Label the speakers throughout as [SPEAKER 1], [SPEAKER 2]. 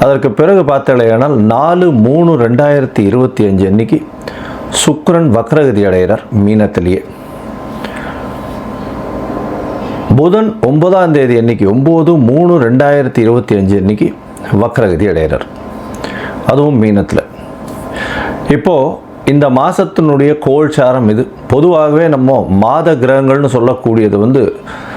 [SPEAKER 1] அதற்கு பிறகு பார்த்தாலேயானால் நாலு மூணு ரெண்டாயிரத்தி இருபத்தி அஞ்சு அன்னைக்கு சுக்ரன் வக்ரகதி அடைகிறார் மீனத்திலேயே. புதன் ஒன்பதாம் தேதி அன்னைக்கு ஒம்பது மூணு ரெண்டாயிரத்தி இருபத்தி அஞ்சு அன்னைக்கு வக்ரகதி அடைகிறார். அதுவும் மீனத்தில். இப்போது இந்த மாதத்தினுடைய கோல்சாரம் இது. பொதுவாகவே நம்ம மாத கிரகங்கள்னு சொல்லக்கூடியது வந்து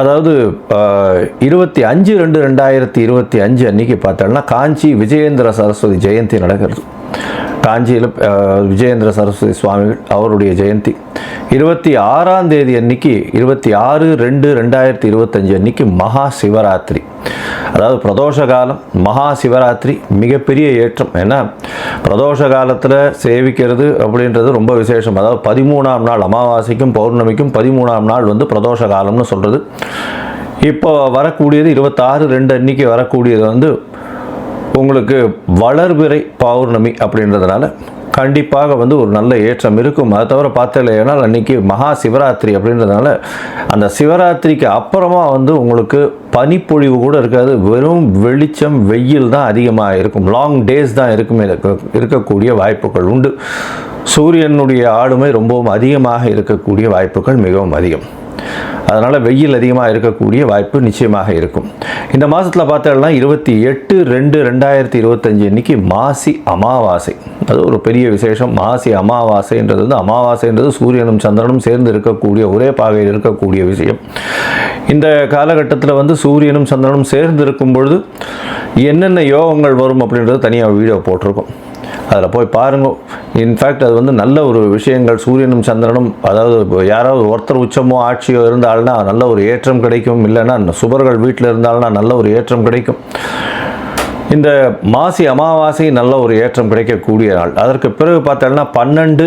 [SPEAKER 1] அதாவது இருபத்தி அஞ்சு ரெண்டு ரெண்டாயிரத்தி இருபத்தி அஞ்சு அன்னைக்கு பார்த்தோம்னா காஞ்சி விஜயேந்திர சரஸ்வதி ஜெயந்தி நடக்கிறது. காஞ்சியில் விஜயேந்திர சரஸ்வதி சுவாமிகள் அவருடைய ஜெயந்தி. இருபத்தி ஆறாம் தேதி அன்னைக்கு இருபத்தி ஆறு ரெண்டு ரெண்டாயிரத்தி இருபத்தஞ்சு அன்னைக்கு மகா சிவராத்திரி. அதாவது பிரதோஷ காலம் மகா சிவராத்திரி மிகப்பெரிய ஏற்றம். ஏன்னா பிரதோஷ காலத்தில் சேவிக்கிறது அப்படின்றது ரொம்ப விசேஷம். அதாவது பதிமூணாம் நாள் அமாவாசைக்கும் பௌர்ணமிக்கும் பதிமூணாம் நாள் வந்து பிரதோஷ காலம்னு சொல்கிறது இப்போ வரக்கூடியது இருபத்தாறு ரெண்டு அன்னைக்கு வரக்கூடியது வந்து உங்களுக்கு வளர்பிறை பௌர்ணமி அப்படின்றதுனால கண்டிப்பாக வந்து ஒரு நல்ல ஏற்றம் இருக்கும். அதை தவிர பார்த்தலைன்னா அன்றைக்கி மகா சிவராத்திரி அப்படின்றதுனால அந்த சிவராத்திரிக்கு அப்புறமா வந்து உங்களுக்கு பனிப்பொழிவு கூட இருக்காது. வெறும் வெளிச்சம் வெயில் தான் அதிகமாக இருக்கும். லாங் டேஸ் தான் இருக்குமே. இருக்கக்கூடிய வாய்ப்புகள் உண்டு. சூரியனுடைய ஆளுமை ரொம்பவும் அதிகமாக இருக்கக்கூடிய வாய்ப்புகள் மிகவும் அதிகம். அதனால் வெயில் அதிகமாக இருக்கக்கூடிய வாய்ப்பு நிச்சயமாக இருக்கும். இந்த மாதத்தில் பார்த்தோம்னா இருபத்தி எட்டு ரெண்டு ரெண்டாயிரத்தி இருபத்தஞ்சு அன்னைக்கு மாசி அமாவாசை. அது ஒரு பெரிய விசேஷம். மாசி அமாவாசைன்றது வந்து அமாவாசைன்றது சூரியனும் சந்திரனும் சேர்ந்து இருக்கக்கூடிய ஒரே பாகையில் இருக்கக்கூடிய விஷயம். இந்த காலகட்டத்தில் வந்து சூரியனும் சந்திரனும் சேர்ந்து இருக்கும் பொழுது என்னென்ன யோகங்கள் வரும் அப்படின்றது தனியாக வீடியோ போட்டிருக்கோம். அதில் போய் பாருங்க. இன்ஃபேக்ட் அது வந்து நல்ல ஒரு விஷயங்கள். சூரியனும் சந்திரனும் அதாவது யாராவது ஒருத்தர் உச்சமோ ஆட்சியோ இருந்தால்னா நல்ல ஒரு ஏற்றம் கிடைக்கும். இல்லைன்னா சுபர்கள் வீட்டில் இருந்தால்னா நல்ல ஒரு ஏற்றம் கிடைக்கும். இந்த மாசி அமாவாசை நல்ல ஒரு ஏற்றம் கிடைக்கக்கூடிய நாள். அதற்கு பிறகு பார்த்தோம்னா பன்னெண்டு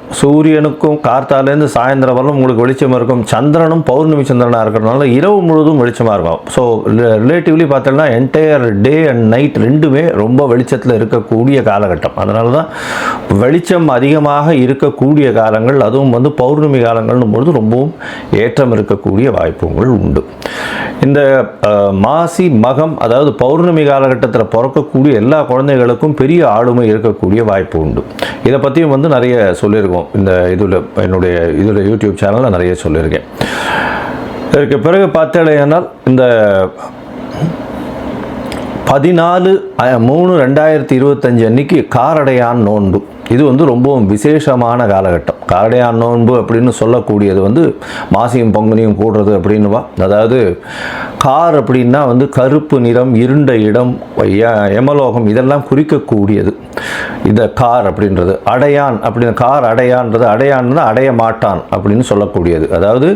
[SPEAKER 1] சூரியனுக்கும் கார்த்தாலேருந்து சாயந்தரம் வரலும் உங்களுக்கு வெளிச்சம் இருக்கும். சந்திரனும் பௌர்ணமி சந்திரனாக இருக்கிறதுனால இரவு முழுவதும் வெளிச்சமாக இருக்கும். ஸோ ரிலேட்டிவ்லி பார்த்தோம்னா என்டையர் டே அண்ட் நைட் ரெண்டுமே ரொம்ப வெளிச்சத்தில் இருக்கக்கூடிய காலகட்டம். அதனால தான் வெளிச்சம் அதிகமாக இருக்கக்கூடிய காலங்கள் அதுவும் வந்து பௌர்ணமி காலங்கள்னும் பொழுது ரொம்பவும் ஏற்றம் இருக்கக்கூடிய வாய்ப்புகள் உண்டு. இந்த மாசி மகம் அதாவது பௌர்ணமி காலகட்டத்தில் பிறக்கக்கூடிய எல்லா குழந்தைகளுக்கும் பெரிய ஆளுமை இருக்கக்கூடிய வாய்ப்பு உண்டு. இதை பற்றியும் வந்து நிறைய சொல்லியிருக்கோம். இந்த இதில் என்னுடைய இதில் யூடியூப் சேனலில் நிறைய சொல்லியிருக்கேன். இதற்கு பிறகு பார்த்தேனால் இந்த பதினாலு மூணு ரெண்டாயிரத்தி இருபத்தஞ்சு அன்னைக்கு காரடையான் நோன்பு. இது வந்து ரொம்பவும் விசேஷமான காலகட்டம். காரடையான் நோன்பு அப்படின்னு சொல்லக்கூடியது வந்து மாசியும் பங்குனியும் கூடுறது அப்படின்னுவா. அதாவது கார் அப்படின்னா வந்து கருப்பு நிறம் இருண்ட இடம் ய- யமலோகம் இதெல்லாம் குறிக்கக்கூடியது. இந்த கார் அப்படின்றது அடையான் அப்படின்னு கார் அடையான்றது அடையான்னா அடைய மாட்டான் அப்படின்னு சொல்லக்கூடியது. அதாவது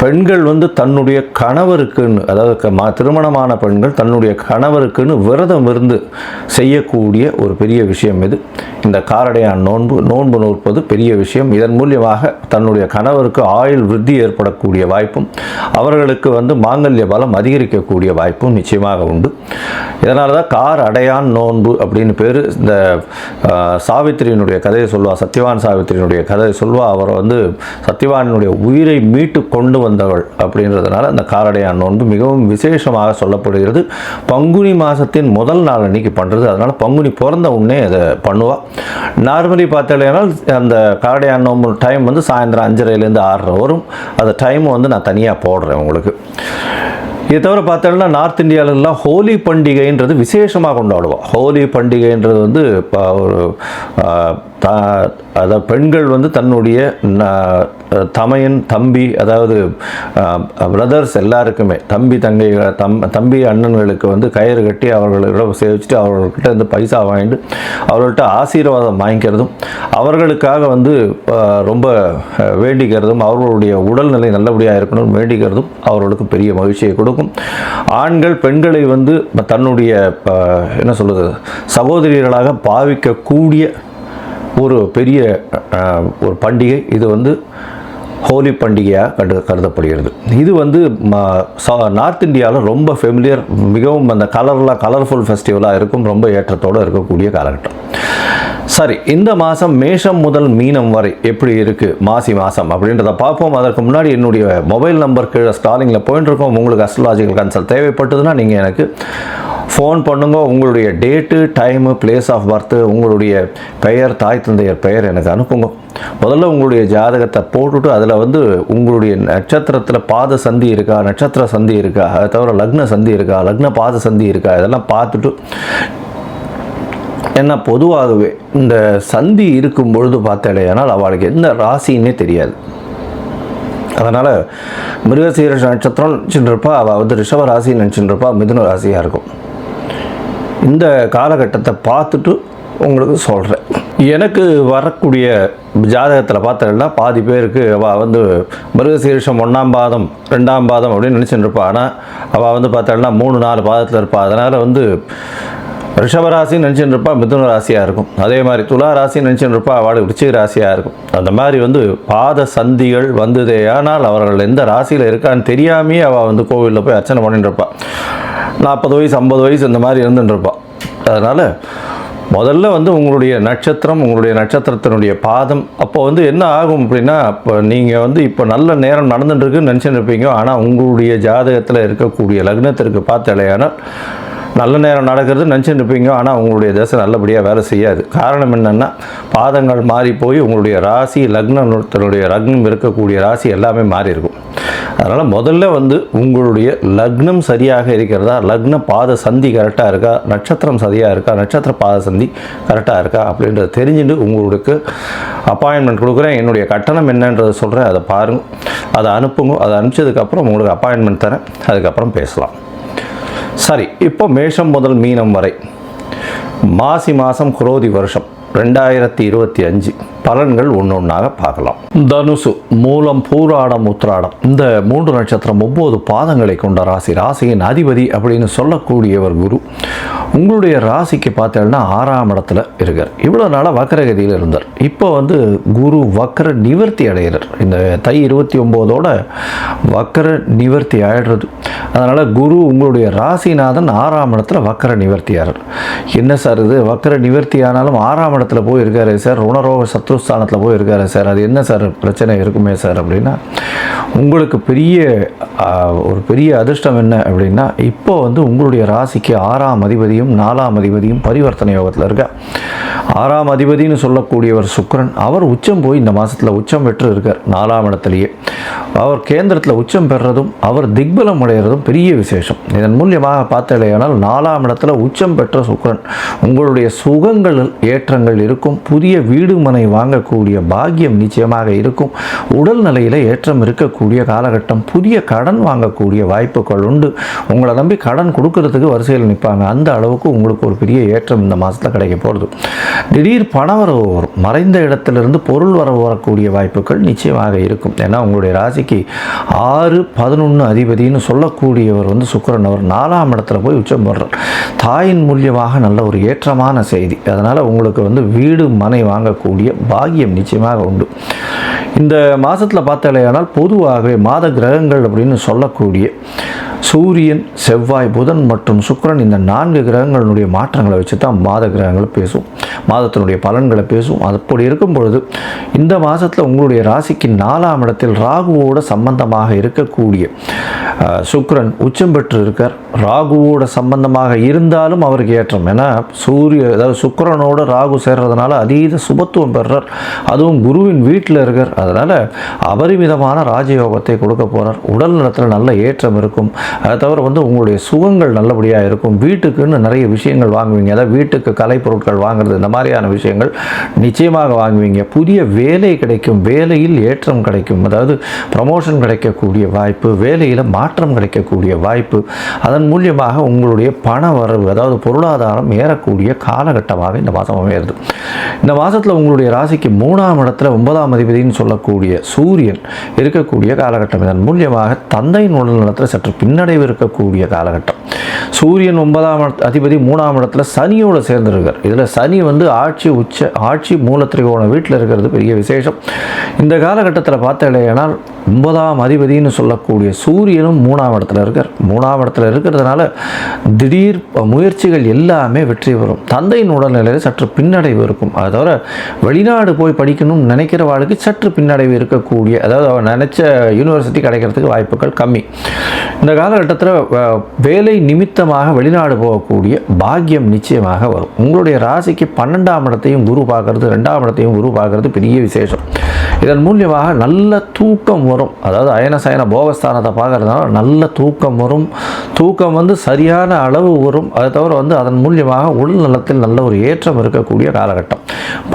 [SPEAKER 1] பெண்கள் வந்து தன்னுடைய கணவருக்குன்னு அதாவது க- ம- திருமணமான பெண்கள் தன்னுடைய கணவருக்குன்னு விரதம் இருந்து செய்யக்கூடிய ஒரு பெரிய விஷயம் இது. இந்த காரடையான் நோன்பு நோன்பு நோற்பது பெரிய விஷயம். இதன் மூலியமாக தன்னுடைய கணவருக்கு ஆயுள் விருத்தி ஏற்படக்கூடிய வாய்ப்பும் அவர்களுக்கு வந்து மாங்கல்ய பலம் அதிகரிக்கக்கூடிய வாய்ப்பும் நிச்சயமாக உண்டு. இதனால தான் கார் அடையான் நோன்பு அப்படின்னு பேர். இந்த சாவித்திரியினுடைய கதையை சொல்வா சத்யவான் சாவித்திரியினுடைய கதையை சொல்வா. அவர் வந்து சத்யவானுடைய உயிரை மீட்டு கொண்டு வந்து வந்தவள் அப்படின்றதுனால அந்த காரடையான் நோன்பு மிகவும் விசேஷமாக சொல்லப்படுகிறது. பங்குனி மாதத்தின் முதல் நாள் அன்னைக்கு பண்ணுறது அதனால் பங்குனி பிறந்த உடனே அதை பண்ணுவாள் நார்மலி பார்த்தாலேனால் அந்த காரடையான் நோன்பு டைம் வந்து சாயந்தரம் அஞ்சரைலேருந்து ஆறரை வரும். அந்த டைம் வந்து நான் தனியாக போடுறேன் உங்களுக்கு. இதை தவிர பார்த்தோம்னா நார்த் இந்தியாவிலலாம் ஹோலி பண்டிகைன்றது விசேஷமாக கொண்டாடுவோம். ஹோலி பண்டிகைன்றது வந்து இப்போ ஒரு த அதாவது பெண்கள் வந்து தன்னுடைய தமையன் தம்பி அதாவது பிரதர்ஸ் எல்லாருக்குமே தம்பி தங்கை தம் தம்பி அண்ணன்களுக்கு வந்து கயிறு கட்டி அவர்களோட சேவிச்சுட்டு அவர்கள்கிட்ட வந்து பைசா வாங்கிட்டு அவர்கள்ட்ட ஆசீர்வாதம் வாங்கிக்கிறதும் அவர்களுக்காக வந்து ரொம்ப வேண்டிக்கிறதும் அவர்களுடைய உடல்நிலை நல்லபடியாக இருக்கணும்னு வேண்டிக்கிறதும் அவர்களுக்கு பெரிய மகிழ்ச்சியை கொடுக்கும். ஆண்கள் பெண்களை வந்து தன்னுடைய என்ன சொல்கிறது சகோதரிகளாக பாவிக்கக்கூடிய ஒரு பெரிய ஒரு பண்டிகை. இது வந்து ஹோலி பண்டிகையாக கண்டு கருதப்படுகிறது. இது வந்து நார்த் இந்தியாவில் ரொம்ப ஃபெமிலியர் மிகவும் அந்த கலர்லாம் கலர்ஃபுல் ஃபெஸ்டிவலாக இருக்கும் ரொம்ப ஏற்றத்தோடு இருக்கக்கூடிய காலகட்டம். சரி இந்த மாதம் மேஷம் முதல் மீனம் வரை எப்படி இருக்குது மாசி மாதம் அப்படின்றத பார்ப்போம். அதற்கு முன்னாடி என்னுடைய மொபைல் நம்பர் கீழே ஸ்டாலிங்கில் போயிட்டு இருக்கோம். உங்களுக்கு அஸ்ட்ராலஜிக்கல் கன்சல்ட் தேவைப்பட்டதுன்னா நீங்கள் எனக்கு ஃபோன் பண்ணுங்க. உங்களுடைய date time place of birth உங்களுடைய பெயர் தாய் தந்தையர் பெயர் எனக்கு அனுப்புங்க. முதல்ல உங்களுடைய ஜாதகத்தை போட்டுட்டு அதில் வந்து உங்களுடைய நட்சத்திரத்தில் பாத சந்தி இருக்கா நட்சத்திர சந்தி இருக்கா அதை தவிர லக்ன சந்தி இருக்கா லக்ன பாத சந்தி இருக்கா இதெல்லாம் பார்த்துட்டு ஏன்னா பொதுவாகவே இந்த சந்தி இருக்கும் பொழுது பார்த்தடையானால் அவளுக்கு எந்த ராசின்னே தெரியாது. அதனால் மிருகசீர நட்சத்திரம் நினச்சிட்டு இருப்பா அவள் வந்து ரிஷப ராசி நினச்சிட்டு இருப்பா மிதுன ராசியாக இருக்கும். இந்த காலகட்டத்தை பார்த்துட்டு உங்களுக்கு சொல்கிறேன் எனக்கு வரக்கூடிய ஜாதகத்தில் பார்த்தேன்னா பாதி பேருக்கு அவள் வந்து மிருகசீரிஷம் ஒன்றாம் பாதம் ரெண்டாம் பாதம் அப்படின்னு நினச்சிட்டு இருப்பாள் ஆனால் அவள் வந்து பார்த்தோம்னா மூணு நாலு பாதத்தில் இருப்பாள் அதனால் வந்து ரிஷபராசி நினச்சின்னு இருப்பா மிதுன ராசியாக இருக்கும். அதே மாதிரி துலா ராசி நினச்சின்னு இருப்பா அவளுக்கு விருச்சிக ராசியாக இருக்கும். அந்த மாதிரி வந்து பாத சந்திகள் வந்ததே ஆனால் அவர்கள் எந்த ராசியில் இருக்கான்னு தெரியாமையே அவள் வந்து கோவிலில் போய் அர்ச்சனை பண்ணிட்டு இருப்பாள் நாற்பது வயசு ஐம்பது வயசு இந்த மாதிரி இருந்துட்டு இருப்பாள் அதனால் முதல்ல வந்து உங்களுடைய நட்சத்திரம் உங்களுடைய நட்சத்திரத்தினுடைய பாதம். அப்போ வந்து என்ன ஆகும் அப்படின்னா இப்போ நீங்கள் வந்து இப்போ நல்ல நேரம் நடந்துட்டுருக்குன்னு நினச்சிட்டு இருப்பீங்க. ஆனால் உங்களுடைய ஜாதகத்தில் இருக்கக்கூடிய லக்னத்திற்கு பார்த்தாலேயானால் நல்ல நேரம் நடக்கிறது நினச்சிட்டு இருப்பீங்க. ஆனால் உங்களுடைய தசை நல்லபடியாக வேலை செய்யாது. காரணம் என்னென்னா பாதங்கள் மாறி போய் உங்களுடைய ராசி லக்னத்தினுடைய லக்னம் இருக்கக்கூடிய ராசி எல்லாமே மாறி இருக்கும். அதனால் முதல்ல வந்து உங்களுடைய லக்னம் சரியாக இருக்கிறதா லக்ன பாத சந்தி கரெக்டாக இருக்கா நட்சத்திரம் சரியாக இருக்கா நட்சத்திர பாத சந்தி கரெக்டாக இருக்கா அப்படின்றத தெரிஞ்சுட்டு உங்களுக்கு அப்பாயின்மெண்ட் கொடுக்குறேன். என்னுடைய கட்டணம் என்னன்றதை சொல்கிறேன் அதை பாருங்கள் அதை அனுப்புங்க. அதை அனுப்பிச்சதுக்கப்புறம் உங்களுக்கு அப்பாயின்மெண்ட் தரேன். அதுக்கப்புறம் பேசலாம். சரி இப்போ மேஷம் முதல் மீனம் வரை. மாசி மாதம் குரோதி வருஷம் ரெண்டாயிரத்தி இருபத்தி அஞ்சு. பலன்கள் ஒன்று ஒன்றாக பார்க்கலாம். தனுசு மூலம் பூராடம் உத்ராடம் இந்த மூன்று நட்சத்திரம் ஒவ்வொரு பாதங்களை கொண்ட ராசி. ராசியின் அதிபதி அப்படின்னு சொல்லக்கூடியவர் குரு. உங்களுடைய ராசிக்கு பார்த்தீங்கன்னா ஆறாம் இடத்துல இருக்கார். இவ்வளோ நாளாக வக்கரகதியில் இருந்தார். இப்போ வந்து குரு வக்கர நிவர்த்தி அடைகிறார். இந்த தை இருபத்தி ஒம்போதோட வக்கர நிவர்த்தி ஆயிடுறது. அதனால் குரு உங்களுடைய ராசிநாதன் ஆறாம் இடத்துல வக்கர நிவர்த்தியாளர் என்ன சார் இது? வக்கர நிவர்த்தி ஆனாலும் ஆறாம் இடத்துல போய் இருக்காரு சார். ருணரோக சத்ருஸ்தானத்தில் போய் இருக்காரு சார். அது என்ன சார் பிரச்சனை இருக்குமே சார் அப்படின்னா உங்களுக்கு பெரிய ஒரு பெரிய அதிர்ஷ்டம் என்ன அப்படின்னா இப்போ வந்து உங்களுடைய ராசிக்கு ஆறாம் அதிபதியும் நாலாம் அதிபதியும் பரிவர்த்தனை யோகத்தில் இருக்க. ஆறாம் அதிபதினு சொல்லக்கூடியவர் சுக்ரன் அவர் உச்சம் போய் இந்த மாதத்தில் உச்சம் பெற்று இருக்கார் நாலாம் இடத்துலையே. அவர் கேந்திரத்தில் உச்சம் பெறுறதும் அவர் திக்பலம் அடைகிறதும் பெரிய விசேஷம். இதன் மூலியமாக பார்த்தலையானால் நாலாம் இடத்துல உச்சம் பெற்ற சுக்ரன் உங்களுடைய சுகங்கள் ஏற்றங்கள் இருக்கும். புதிய வீடு மனை வாங்கக்கூடிய பாக்கியம் நிச்சயமாக இருக்கும். உடல் நிலையில் ஏற்றம் இருக்கக்கூடிய காலகட்டம் புதிய கடன் வாங்கக்கூடிய வாய்ப்புகள் உண்டு. உங்களை நம்பி கடன் கொடுக்கறதுக்கு வரிசையில் நிற்பாங்க அந்த அளவுக்கு உங்களுக்கு ஒரு பெரிய ஏற்றம் இந்த மாதத்தில் கிடைக்க போகிறது திடீர் பண வரவு வரும். மறைந்த இடத்திலிருந்து பொருள் வரவு வரக்கூடிய வாய்ப்புகள் நிச்சயமாக இருக்கும். ஏன்னா உங்களுடைய ராசிக்கு ஆறு பதினொன்று அதிபதினு சொல்லக்கூடியவர் வந்து சுக்கிரன். அவர் நாலாம் இடத்துல போய் உச்சம் போடுறார் தாயின் மூலியமாக நல்ல ஒரு ஏற்றமான செய்தி. அதனால் உங்களுக்கு வந்து வீடு மனை வாங்கக்கூடிய பாக்கியம் நிச்சயமாக உண்டு. இந்த மாதத்தில் பார்த்தாலேயானால் பொதுவாகவே மாத கிரகங்கள் அப்படின்னு சொல்லக்கூடிய சூரியன் செவ்வாய் புதன் மற்றும் சுக்கரன் இந்த நான்கு கிரகங்களுடைய மாற்றங்களை வச்சு தான் மாத கிரகங்களை பேசும். மாதத்தினுடைய பலன்களை பேசும். அப்படி இருக்கும் பொழுது இந்த மாதத்தில் உங்களுடைய ராசிக்கு நாலாம் இடத்தில் ராகுவோட சம்பந்தமாக இருக்கக்கூடிய சுக்கரன் உச்சம் பெற்று இருக்கார் ராகுவோட சம்பந்தமாக இருந்தாலும் அவருக்கு ஏற்றம். ஏன்னா சூரிய அதாவது சுக்கிரனோட ராகு சேர்றதுனால அதீத சுபத்துவம் பெறுறார். அதுவும் குருவின் வீட்டில் இருக்கார். அதனால் அபரிமிதமான ராஜயோகத்தை கொடுக்க போகிறார் உடல் நலத்தில் நல்ல ஏற்றம் இருக்கும். அதை தவிர வந்து உங்களுடைய சுகங்கள் நல்லபடியாக இருக்கும். வீட்டுக்குன்னு நிறைய விஷயங்கள் வாங்குவீங்க. அதாவது வீட்டுக்கு கலை பொருட்கள் வாங்குறது இந்த மாதிரியான விஷயங்கள் நிச்சயமாக வாங்குவீங்க. புதிய வேலை கிடைக்கும். வேலையில் ஏற்றம் கிடைக்கும். அதாவது ப்ரமோஷன் கிடைக்கக்கூடிய வாய்ப்பு வேலையில் மாற்றம் கிடைக்கக்கூடிய வாய்ப்பு. அதன் மூலியமாக உங்களுடைய பண வரவு அதாவது பொருளாதாரம் ஏறக்கூடிய காலகட்டமாக இந்த மாதம் அமையிறது இந்த மாதத்தில் உங்களுடைய ராசிக்கு மூணாம் இடத்துல ஒன்பதாம் அதிபதினு சொல்லக்கூடிய சூரியன் இருக்கக்கூடிய காலகட்டம். இதன் மூலியமாக தந்தையின் உடல் நலத்தில் சற்று பின்னடைவு இருக்கக்கூடிய காலகட்டம். சூரியன் ஒன்பதாம் அதிபதி மூணாம் இடத்துல சனியோடு சேர்ந்திருக்கார். இதில் சனி வந்து ஆட்சி உச்ச ஆட்சி மூலத்திரிகோண வீட்டில் இருக்கிறது பெரிய விசேஷம். இந்த காலகட்டத்தில் பார்த்தேனால் ஒன்பதாம் அதிபதினு சொல்லக்கூடிய சூரியனும் மூணாம் இடத்துல இருக்கார். மூணாம் இடத்துல இருக்கிறதுனால திடீர் முயற்சிகள் எல்லாமே வெற்றி பெறும். தந்தையின் உடல்நிலையில் சற்று பின்னடைவு இருக்கும். அதை தவிர வெளிநாடு போய் படிக்கணும்னு நினைக்கிற வாழ்க்கை சற்று பின்னடைவு இருக்கக்கூடிய அதாவது அவன் நினச்ச யூனிவர்சிட்டி கிடைக்கிறதுக்கு வாய்ப்புகள் கம்மி. இந்த கால காலகட்டத்தில் வேலை நிமித்தமாக வெளிநாடு போகக்கூடிய பாக்கியம் நிச்சயமாக வரும். உங்களுடைய ராசிக்கு பன்னெண்டாம் இடத்தையும் குரு பார்க்கறது ரெண்டாம் இடத்தையும் குரு பார்க்கறது பெரிய விசேஷம். இதன் மூலியமாக நல்ல தூக்கம் வரும். அதாவது அயனசயன போகஸ்தானத்தை பார்க்கறதுனால நல்ல தூக்கம் வரும். தூக்கம் வந்து சரியான அளவு வரும். அதை தவிர வந்து அதன் மூலியமாக உடல் நலத்தில் நல்ல ஒரு ஏற்றம் இருக்கக்கூடிய காலகட்டம்.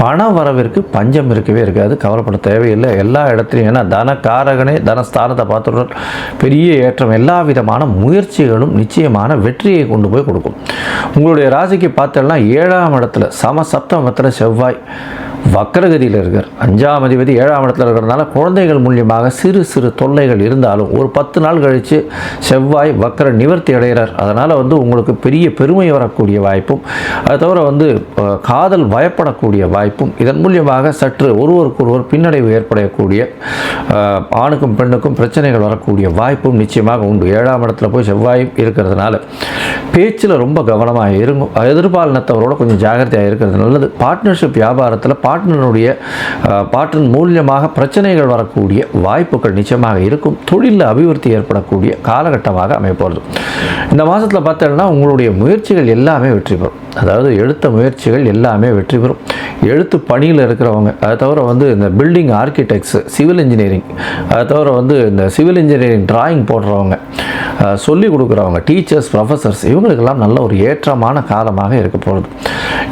[SPEAKER 1] பண வரவிற்கு பஞ்சம் இருக்கவே இருக்காது. கவலைப்பட தேவையில்லை. எல்லா இடத்துலையும் ஏன்னா தனக்காரகனே தனஸ்தானத்தை பார்த்துடன் பெரிய ஏற்றம். எல்லா விதமான முயற்சிகளும் நிச்சயமான வெற்றியை கொண்டு போய் கொடுக்கும். உங்களுடைய ராசிக்கு பார்த்தோம்னா ஏழாம் இடத்துல சம சப்தமத்தில் செவ்வாய் வக்கரகதியில் இருக்கார். அஞ்சாம் அதிபதி ஏழாம் இடத்துல இருக்கிறதுனால குழந்தைகள் மூலியமாக சிறு சிறு தொல்லைகள் இருந்தாலும் ஒரு பத்து நாள் கழித்து செவ்வாய் வக்கர நிவர்த்தி அடைகிறார். அதனால் வந்து உங்களுக்கு பெரிய பெருமை வரக்கூடிய வாய்ப்பும் அது தவிர வந்து காதல் பயப்படக்கூடிய வாய்ப்பும் இதன் மூலியமாக சற்று ஒருவருக்கொருவர் பின்னடைவு ஏற்படக்கூடிய ஆணுக்கும் பெண்ணுக்கும் பிரச்சனைகள் வரக்கூடிய வாய்ப்பும் நிச்சயமாக உண்டு. ஏழாம் இடத்துல போய் செவ்வாய் இருக்கிறதுனால பேச்சில் ரொம்ப கவனமாக இருங்க. எதிர்பாலினத்தவரோட கொஞ்சம் ஜாகிரதையாக இருக்கிறது நல்லது. பார்ட்னர்ஷிப் வியாபாரத்தில் பார்ட்னருடைய பார்ட்னர் மூலியமாக பிரச்சனைகள் வரக்கூடிய வாய்ப்புகள் நிச்சயமாக இருக்கும். தொழிலில் அபிவிருத்தி ஏற்படக்கூடிய காலகட்டமாக அமையப்போகிறது இந்த மாதத்தில் பார்த்தோம்னா உங்களுடைய முயற்சிகள் எல்லாமே வெற்றி பெறும். அதாவது எழுத்த முயற்சிகள் எல்லாமே வெற்றி பெறும். எழுத்து பணியில் இருக்கிறவங்க அதை தவிர வந்து இந்த பில்டிங் ஆர்கிடெக்ட்ஸ் சிவில் இன்ஜினியரிங் அதை தவிர வந்து இந்த சிவில் இன்ஜினியரிங் டிராயிங் போடுறவங்க சொல்லிக் கொடுக்குறவங்க டீச்சர்ஸ் ப்ரொஃபஸர்ஸ் இவங்களுக்கெல்லாம் நல்ல ஒரு ஏற்றமான காலமாக இருக்க போகிறது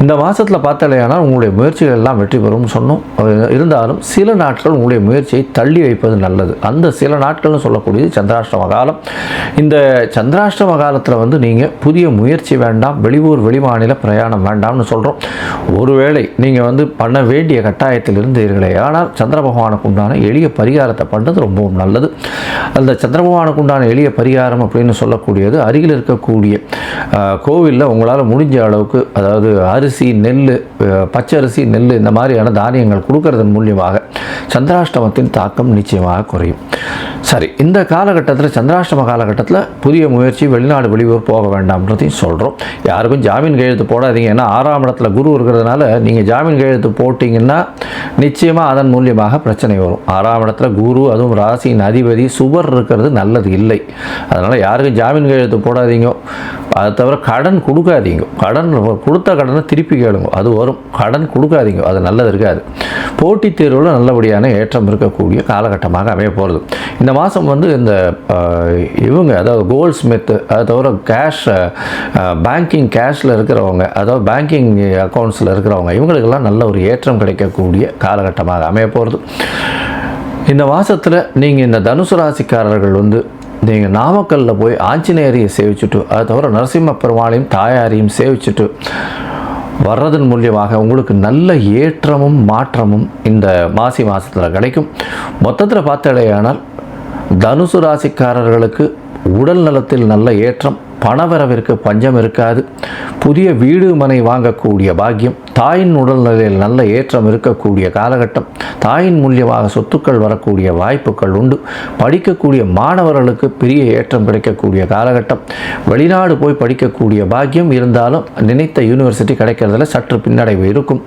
[SPEAKER 1] இந்த மாதத்தில் பார்த்தாலேயானால் உங்களுடைய முயற்சிகள் எல்லாம் வெற்றி பெறும்னு சொன்னோம். இருந்தாலும் சில நாட்கள் உங்களுடைய முயற்சியை தள்ளி வைப்பது நல்லது. அந்த சில நாட்கள்னு சொல்லக்கூடியது சந்திராஷ்டம காலம். இந்த சந்திராஷ்டம காலத்தில் வந்து நீங்கள் புதிய முயற்சி வேண்டாம். வெளியூர் வெளிமாநில பிரயாணம் வேண்டாம்னு சொல்கிறோம் ஒருவேளை நீங்கள் வந்து பண்ண வேண்டிய கட்டாயத்தில் இருந்தீர்களே ஆனால் சந்திர பகவானுக்கு உண்டான எளிய பரிகாரத்தை பண்ணுறது ரொம்பவும் நல்லது. அந்த சந்திர பகவானுக்கு உண்டான எளிய பரிகாரம் அப்படின்னு சொல்லக்கூடியது அருகில் இருக்கக்கூடிய கோவிலில் உங்களால் முடிஞ்ச அளவுக்கு அதாவது அரிசி நெல் பச்சரிசி நெல் இந்த மாதிரியான தானியங்கள் கொடுக்கறதன் மூலியமாக சந்திராஷ்டமத்தின் தாக்கம் நிச்சயமாக குறையும். சரி இந்த காலகட்டத்தில் சந்திராஷ்டம காலகட்டத்தில் புதிய முயற்சி வெளிநாடு வெளியூர் போக வேண்டாம்ன்றதையும் சொல்கிறோம் யாருக்கும் ஜாமீன் கையெழுத்து போடாதீங்க. ஏன்னா ஆறாம் இடத்துல குரு இருக்கிறதுனால நீங்கள் ஜாமீன் கையெழுத்து போட்டிங்கன்னா நிச்சயமாக அதன் மூலியமாக பிரச்சனை வரும். ஆறாம் இடத்துல குரு அதுவும் ராசியின் அதிபதி சுவர் இருக்கிறது நல்லது இல்லை. அதனால் யாருக்கும் ஜாமீன் கையெழுத்து போடாதீங்க. அதை தவிர கடன் கொடுக்காதீங்க. கடன் கொடுத்த கடனை திருப்பி கேளுங்க. அது வரும். கடன் கொடுக்காதீங்க. அது நல்லது இருக்காது. போட்டித் தேர்வில் நல்லபடியான ஏற்றம் இருக்கக்கூடிய காலகட்டமாக அமைய போகிறது இந்த மாதம் வந்து இந்த இவங்க அதாவது கோல்ட் ஸ்மித்து அதை தவிர கேஷ் பேங்கிங் கேஷில் இருக்கிறவங்க அதாவது பேங்கிங் அக்கௌண்ட்ஸில் இருக்கிறவங்க இவங்களுக்கெல்லாம் நல்ல ஒரு ஏற்றம் கிடைக்கக்கூடிய காலகட்டமாக அமைய போகிறது இந்த மாதத்தில் நீங்கள் இந்த தனுசு ராசிக்காரர்கள் வந்து நீங்கள் நாமக்கல்லில் போய் ஆஞ்சநேயரையை சேவிச்சுட்டு அதை தவிர நரசிம்ம பெருமாளையும் தாயாரையும் சேவிச்சுட்டு வர்றதன் மூலியமாக உங்களுக்கு நல்ல ஏற்றமும் மாற்றமும் இந்த மாசி மாதத்தில் கிடைக்கும். மொத்தத்தில் பார்த்தாலேயானால் தனுசு ராசிக்காரர்களுக்கு உடல் நலத்தில் நல்ல ஏற்றம் பணவரவிற்கு பஞ்சம் இருக்காது. புதிய வீடு மனை வாங்கக்கூடிய பாக்கியம் தாயின் உடல்நிலையில் நல்ல ஏற்றம் இருக்கக்கூடிய காலகட்டம் தாயின் மூலியமாக சொத்துக்கள் வரக்கூடிய வாய்ப்புகள் உண்டு. படிக்கக்கூடிய மாணவர்களுக்கு பெரிய ஏற்றம் கிடைக்கக்கூடிய காலகட்டம். வெளிநாடு போய் படிக்கக்கூடிய பாக்கியம் இருந்தாலும் நினைத்த யூனிவர்சிட்டி கிடைக்கிறதுல சற்று பின்னடைவு இருக்கும்.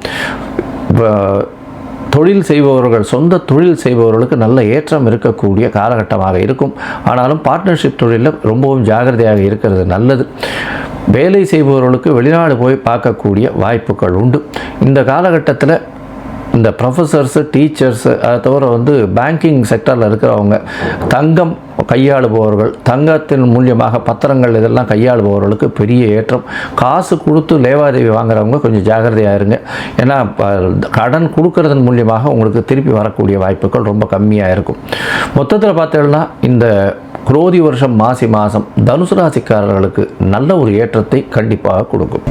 [SPEAKER 1] தொழில் செய்பவர்கள் சொந்த தொழில் செய்பவர்களுக்கு நல்ல ஏற்றம் இருக்கக்கூடிய காலகட்டமாக இருக்கும். ஆனாலும் பார்ட்னர்ஷிப் தொழிலில் ரொம்பவும் ஜாகிரதையாக இருக்கிறது நல்லது. வேலை செய்பவர்களுக்கு வெளிநாடு போய் பார்க்கக்கூடிய வாய்ப்புகள் உண்டு. இந்த காலகட்டத்தில் இந்த ப்ரொஃபஸர்ஸு டீச்சர்ஸு அதை தவிர வந்து பேங்கிங் செக்டரில் இருக்கிறவங்க தங்கம் கையாளுபவர்கள் தங்கத்தின் மூலியமாக பத்திரங்கள் இதெல்லாம் கையாளுபவர்களுக்கு பெரிய ஏற்றம். காசு கொடுத்து லேவாதேவி வாங்குறவங்க கொஞ்சம் ஜாகிரதையாக இருங்க. ஏன்னா ப- கடன் கொடுக்கறதன் மூலியமாக உங்களுக்கு திருப்பி வரக்கூடிய வாய்ப்புகள் ரொம்ப கம்மியாக இருக்கும். மொத்தத்தில் பார்த்தீங்கன்னா இந்த குரோதி வருஷம் மாசி மாதம் தனுசு ராசிக்காரர்களுக்கு நல்ல ஒரு ஏற்றத்தை கண்டிப்பாக கொடுக்கும்.